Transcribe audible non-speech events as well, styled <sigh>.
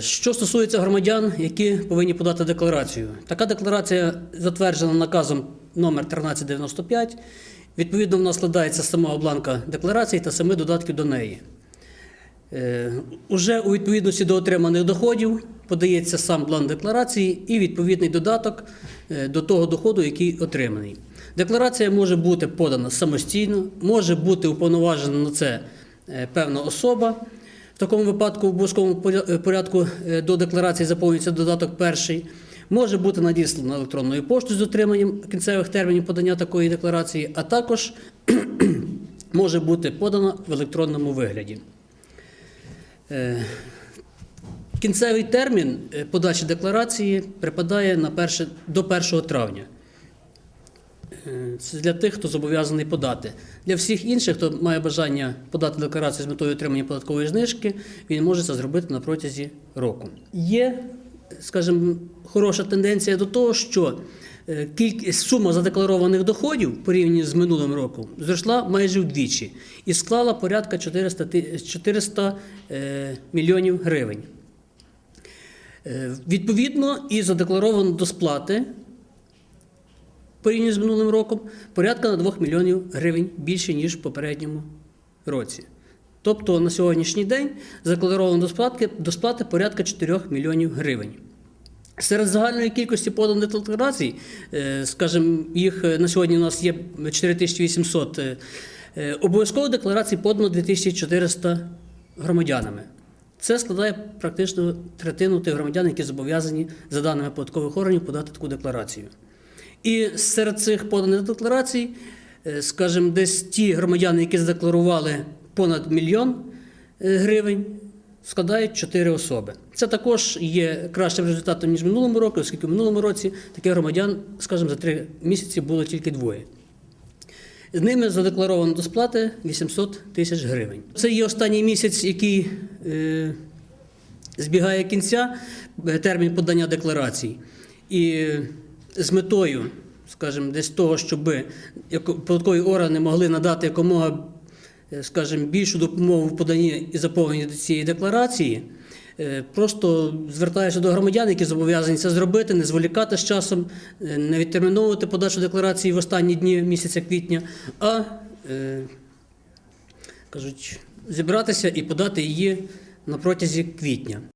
Що стосується громадян, які повинні подати декларацію, така декларація затверджена наказом номер 1395. Відповідно, вона складається з самого бланка декларації та семи додатків до неї. Е, Уже у відповідності до отриманих доходів подається сам бланк декларації і відповідний додаток е, до того доходу, який отриманий. Декларація може бути подана самостійно, може бути уповноважена на це е, певна особа. В такому випадку в обов'язковому е, порядку е, до декларації заповнюється додаток перший. Може бути надіслано електронною поштою з дотриманням кінцевих термінів подання такої декларації, а також <clears throat> може бути подана в електронному вигляді. Е, Кінцевий термін подачі декларації припадає на перше, до 1 травня. Е, Це для тих, хто зобов'язаний подати. Для всіх інших, хто має бажання подати декларацію з метою отримання податкової знижки, він може це зробити на протязі року. Є, скажімо, хороша тенденція до того, що е, кількість сума задекларованих доходів порівняно з минулим роком зросла майже вдвічі і склала порядка 400, ти- 400 е, мільйонів гривень. Відповідно, і задекларовано до сплати порівняно з минулим роком порядка на 2 мільйонів гривень більше, ніж в попередньому році. Тобто на сьогоднішній день задекларовано до сплати, до сплати порядка 4 мільйонів гривень. Серед загальної кількості поданих декларацій, е, скажімо, їх е, на сьогодні у нас є 4800, е, е, обов'язково декларацій подано 2400 громадянами. Це складає практично третину тих громадян, які зобов'язані за даними податкових органів подати таку декларацію. І серед цих поданих декларацій, е, скажімо, десь ті громадяни, які задекларували понад мільйон е, гривень, складають 4 особи. Це також є кращим результатом, ніж минулому році, оскільки в минулому році таких громадян, скажімо, за 3 місяці було тільки двоє. З ними задекларовано до сплати 800 тисяч гривень. Це є останній місяць, який е, збігає кінця, е, термін подання декларацій. І з метою, скажімо, десь того, щоб податкові органи могли надати якомога, е, скажімо, більшу допомогу в поданні і заповненні цієї декларації. е, Просто звертаюся до громадян, які зобов'язані це зробити, не зволікати з часом, е, не відтерміновувати подачу декларації в останні дні місяця квітня, а кажуть, зібратися і подати її на протязі квітня.